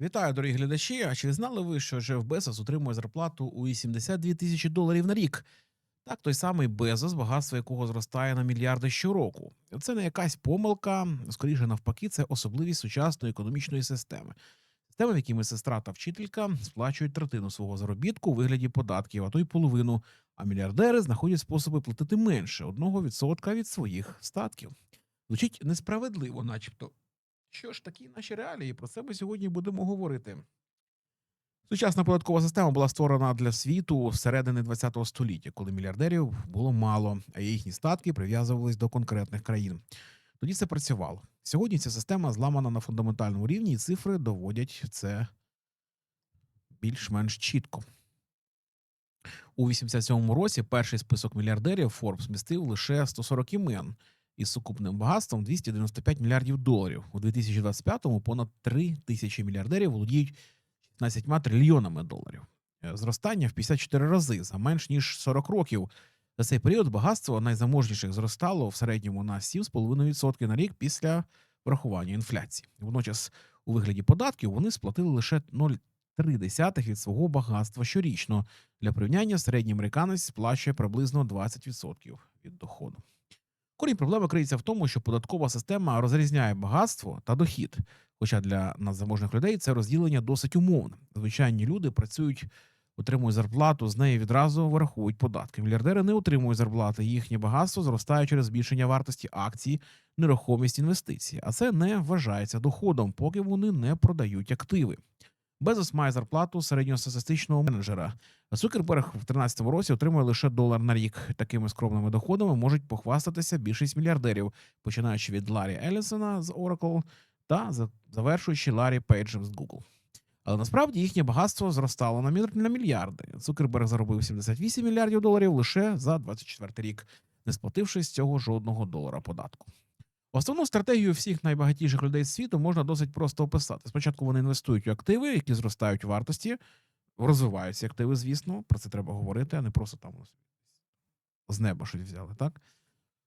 Вітаю, дорогі глядачі. А чи знали ви, що Джеф Безос отримує зарплату у 82 тисячі доларів на рік? Так, той самий Безос, багатство якого зростає на мільярди щороку. Це не якась помилка, скоріше навпаки, це особливість сучасної економічної системи. Система, в якій медсестра та вчителька сплачують третину свого заробітку у вигляді податків, а то й половину. А мільярдери знаходять способи платити менше 1% від своїх статків. Звучить несправедливо, начебто. Що ж, такі наші реалії, про це ми сьогодні будемо говорити. Сучасна податкова система була створена для світу всередини ХХ століття, коли мільярдерів було мало, а їхні статки прив'язувались до конкретних країн. Тоді це працювало. Сьогодні ця система зламана на фундаментальному рівні, і цифри доводять це більш-менш чітко. У 87-му році перший список мільярдерів Forbes містив лише 140 імен із сукупним багатством 295 мільярдів доларів. У 2025-му понад 3 тисячі мільярдерів володіють 16 трильйонами доларів. Е, Зростання в 54 рази за менш ніж 40 років. За цей період багатство найзаможніших зростало в середньому на 7,5% на рік після врахування інфляції. Водночас, у вигляді податків вони сплатили лише 0,3 від свого багатства щорічно. Для порівняння середній американець сплачує приблизно 20% від доходу. Корінь проблеми криється в тому, що податкова система розрізняє багатство та дохід. Хоча для надзаможних людей це розділення досить умовне. Звичайні люди працюють, отримують зарплату, з неї відразу вираховують податки. Мільярдери не отримують зарплати, їхнє багатство зростає через збільшення вартості акцій, нерухомість інвестицій. А це не вважається доходом, поки вони не продають активи. Безос має зарплату середньостатистичного менеджера. Цукерберг в 2013 році отримує лише долар на рік. Такими скромними доходами можуть похвастатися більшість мільярдерів, починаючи від Ларі Елісона з Oracle та завершуючи Ларі Пейджем з Google. Але насправді їхнє багатство зростало на мільярди. Цукерберг заробив 78 мільярдів доларів лише за 24 рік, не сплативши з цього жодного долара податку. Основну стратегію всіх найбагатіших людей світу можна досить просто описати. Спочатку вони інвестують у активи, які зростають у вартості, розвивають ці активи, звісно, про це треба говорити, а не просто там з неба щось взяли, так?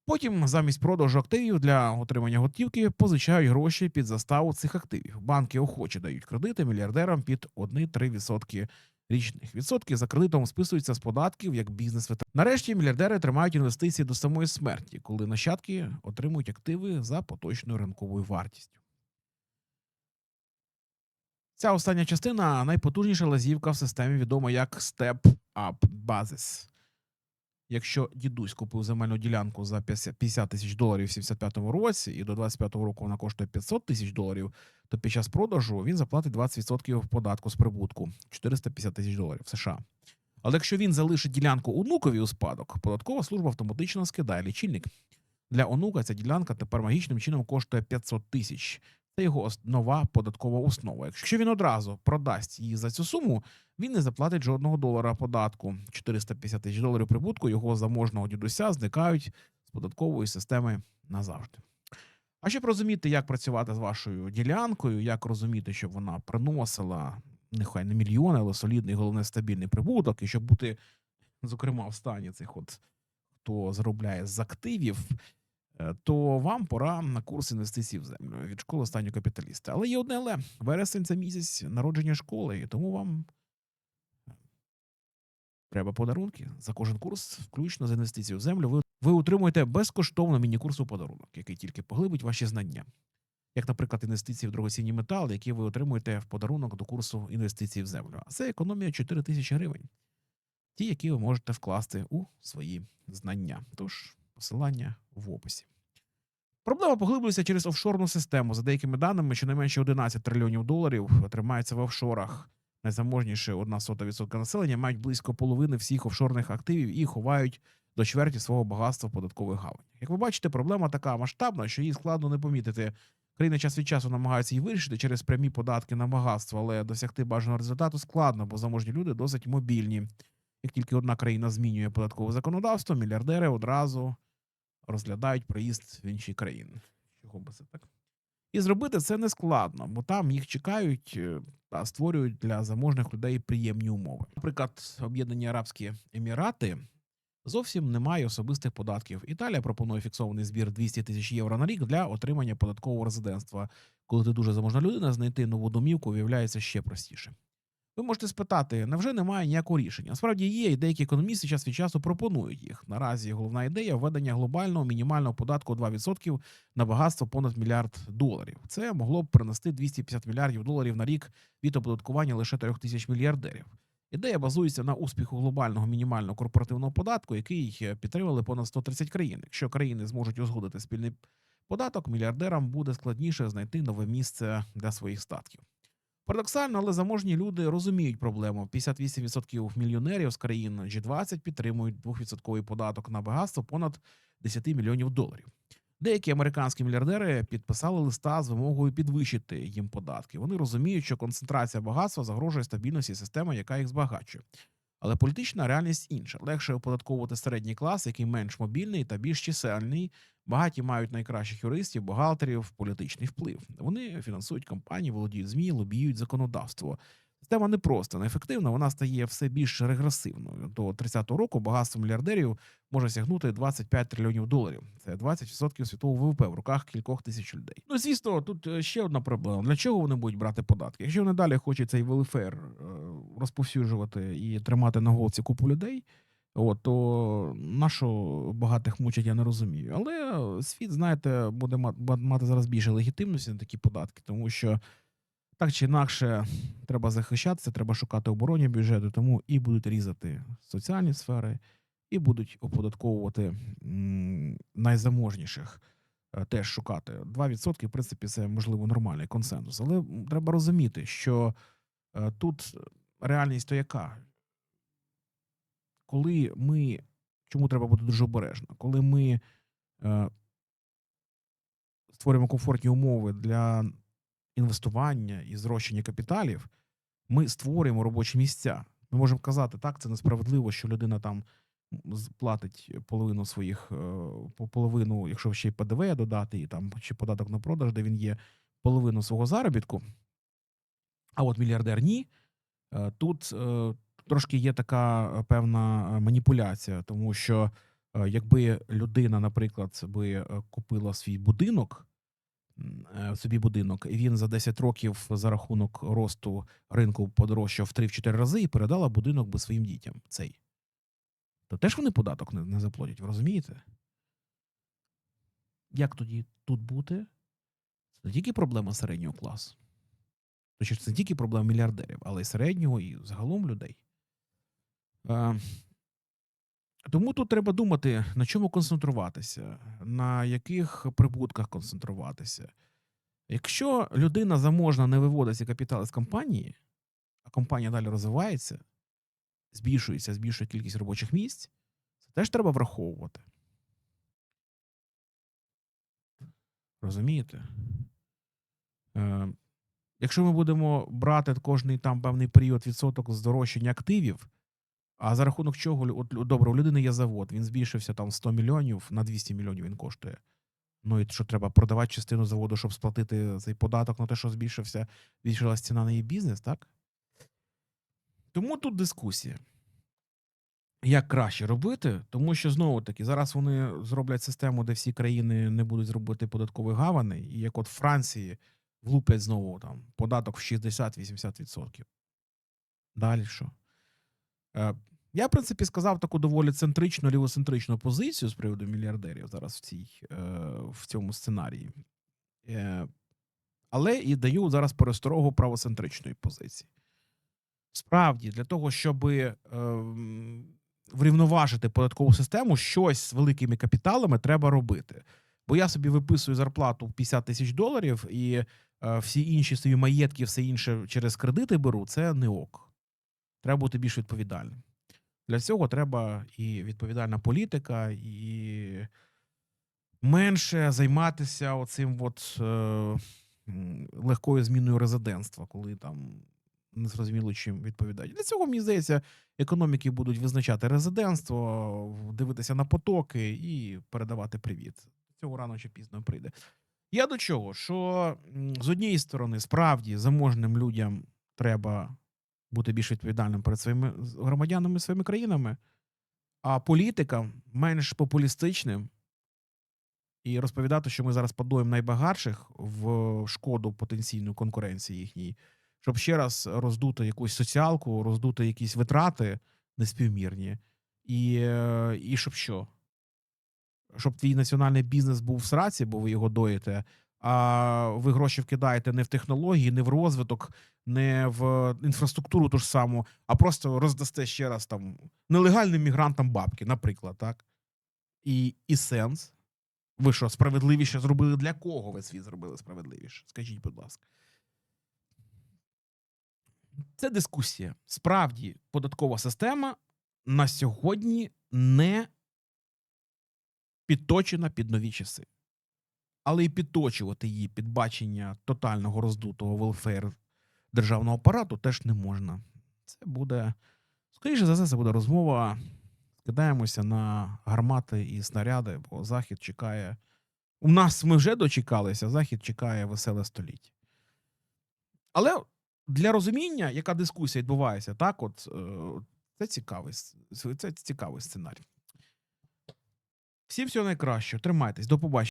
Потім замість продажу активів для отримання готівки позичають гроші під заставу цих активів. Банки охоче дають кредити мільярдерам під 1-3% річних. Відсотки за кредитом списуються з податків як бізнес витрат. Нарешті мільярдери тримають інвестиції до самої смерті, коли нащадки отримують активи за поточною ринковою вартістю. Ця остання частина найпотужніша лазівка в системі, відома як Step Up Basis. Якщо дідусь купив земельну ділянку за 50 тисяч доларів в 75-му році, і до 25-го року вона коштує 500 тисяч доларів, то під час продажу він заплатить 20% податку з прибутку 450 тисяч доларів США. Але якщо він залишить ділянку онукові у спадок, податкова служба автоматично скидає лічильник. Для онука ця ділянка тепер магічним чином коштує 500 тисяч. Це його нова податкова основа. Якщо він одразу продасть її за цю суму, він не заплатить жодного долара податку. 450 тисяч доларів прибутку його заможного дідуся зникають з податкової системи назавжди. А щоб розуміти, як працювати з вашою ділянкою, як розуміти, щоб вона приносила нехай не мільйони, але солідний, головне стабільний прибуток, і щоб бути, зокрема, в стані цих от хто заробляє з активів, то вам пора на курс інвестицій в землю від школи останнього капіталіста. Але є одне але вересень це місяць народження школи, і тому вам треба подарунки. За кожен курс, включно з інвестицій в землю, ви, ви отримуєте безкоштовно міні-курс у подарунок, який тільки поглибить ваші знання. Як, наприклад, інвестиції в дорогоцінні метали, які ви отримуєте в подарунок до курсу інвестицій в землю. А це економія 4 тисячі гривень. Ті, які ви можете вкласти у свої знання. Тож посилання в описі. Проблема поглиблюється через офшорну систему. За деякими даними, щонайменше 11 трильйонів доларів тримається в офшорах. Сота відсотка населення мають близько половини всіх офшорних активів і ховають до чверті свого багатства в податкових гаванях. Як ви бачите, проблема така масштабна, що її складно не помітити. Країни час від часу намагаються її вирішити через прямі податки на багатство, але досягти бажаного результату складно, бо заможні люди досить мобільні. Як тільки одна країна змінює податкове законодавство, мільярдери одразу розглядають приїзд в інші країни. Чого би це так? І зробити це не складно, бо там їх чекають е, та створюють для заможних людей приємні умови. Наприклад, Об'єднані Арабські Емірати зовсім немає особистих податків. Італія пропонує фіксований збір 200 тисяч євро на рік для отримання податкового резидентства. коли ти дуже заможна людина, знайти нову домівку виявляється ще простіше. Ви можете спитати, невже немає ніякого рішення? Насправді є, і деякі економісти час від часу пропонують їх. Наразі головна ідея введення глобального мінімального податку 2% на багатство понад мільярд доларів. Це могло б принести 250 мільярдів доларів на рік від оподаткування лише 3 тисяч мільярдерів. Ідея базується на успіху глобального мінімального корпоративного податку, який підтримали понад 130 країн. Якщо країни зможуть узгодити спільний податок, мільярдерам буде складніше знайти нове місце для своїх статків. Парадоксально, але заможні люди розуміють проблему. 58% мільйонерів з країн G20 підтримують 2% податок на багатство понад 10 мільйонів доларів. Деякі американські мільярдери підписали листа з вимогою підвищити їм податки. Вони розуміють, що концентрація багатства загрожує стабільності системи, яка їх збагачує. Але політична реальність інша. Легше оподатковувати середній клас, який менш мобільний та більш чисельний. Багаті мають найкращих юристів, бухгалтерів, політичний вплив. Вони фінансують кампанії, володіють змі, лобіюють законодавство. Система непроста, неефективна, вона стає все більш регресивною. До 30-го року багатство мільярдерів може сягнути 25 трильйонів доларів. Це 20% світового ВВП в руках кількох тисяч людей. Ну, звісно, тут е, ще одна проблема. Для чого вони будуть брати податки? Якщо вони далі хочуть цей велфер е, розповсюджувати і тримати на голці купу людей, от, то на що багатих мучать, я не розумію. Але світ, знаєте, буде мати зараз більше легітимності на такі податки, тому що так чи інакше треба захищатися, треба шукати оборонні бюджети, тому і будуть різати соціальні сфери, і будуть оподатковувати найзаможніших. е, Теж шукати 2%, в принципі, це можливо нормальний консенсус. Але треба розуміти, що е, тут реальність то яка? Коли ми чому треба бути дуже обережно? Коли ми е, створюємо комфортні умови для інвестування і зрощення капіталів, ми створюємо робочі місця. Ми можемо казати, так, це несправедливо, що людина там платить половину своїх е, половину, якщо ще й ПДВ додати, і там чи податок на продаж, де він є половину свого заробітку. А от мільярдер ні. Е, Тут е, трошки є така е, певна маніпуляція, тому що якби людина, наприклад, би купила свій будинок, собі будинок, і він за 10 років за рахунок росту ринку подорожчав в 3-4 рази і передала будинок би своїм дітям цей. То теж вони податок не, не заплатять, ви розумієте? Як тоді тут бути? Це не тільки проблема середнього класу. Точніше, це не тільки проблема мільярдерів, але й середнього, і загалом людей. Е, тому тут треба думати, на чому концентруватися, на яких прибутках концентруватися. Якщо людина заможна не виводить ці капітали з компанії, а компанія далі розвивається, збільшується, збільшує кількість робочих місць, це теж треба враховувати. Розумієте? Якщо ми будемо брати кожний там певний період відсоток здорожчання активів, а за рахунок чого от, добре, у людини є завод, він збільшився там 100 мільйонів на 200 мільйонів він коштує. Ну і що треба продавати частину заводу, щоб сплатити цей податок на те, що збільшився, збільшилась ціна на її бізнес, так? Тому тут дискусія. Як краще робити, тому що знову таки зараз вони зроблять систему, де всі країни не будуть зробити податкові гавани, і як от Франції влуплять знову там податок в 60-80%. Далі що? Е, я, в принципі, сказав таку доволі центричну, лівоцентричну позицію з приводу мільярдерів зараз в, цій, е, в цьому сценарії. Е, але і даю зараз пересторогу правоцентричної позиції. Справді, для того, щоб е, врівноважити податкову систему, щось з великими капіталами треба робити. Бо я собі виписую зарплату в 50 тисяч доларів, і всі інші свої маєтки, все інше через кредити беру, це не ок. Треба бути більш відповідальним. Для цього треба і відповідальна політика, і менше займатися оцим от, е, легкою зміною резидентства, коли там незрозуміло чим відповідають. Для цього, мені здається, економіки будуть визначати резидентство, дивитися на потоки і передавати привіт. Цього рано чи пізно прийде. Я до чого? Що з однієї сторони, справді заможним людям треба бути більш відповідальним перед своїми громадянами своїми країнами, а політикам менш популістичним і розповідати, що ми зараз подоїмо найбагатших в шкоду потенційної конкуренції їхній, щоб ще раз роздути якусь соціалку, роздути якісь витрати неспівмірні, і, е, і щоб що? Щоб твій національний бізнес був в сраці, бо ви його доїте, а ви гроші вкидаєте не в технології, не в розвиток, не в інфраструктуру ту ж саму, а просто роздасте ще раз там нелегальним мігрантам бабки, наприклад, так? І, і сенс. Ви що, справедливіше зробили для кого ви світ зробили справедливіше? Скажіть, будь ласка. Це дискусія. Справді, податкова система на сьогодні не підточена під нові часи. Але і підточувати її під бачення тотального роздутого велфейр державного апарату теж не можна. Це буде, скоріше за все, це буде розмова. Скидаємося на гармати і снаряди, бо Захід чекає. У нас ми вже дочекалися, Захід чекає веселе століття. Але для розуміння, яка дискусія відбувається, так, от е, це цікавий, це цікавий сценарій. Всім всього найкращого. Тримайтесь, до побачення.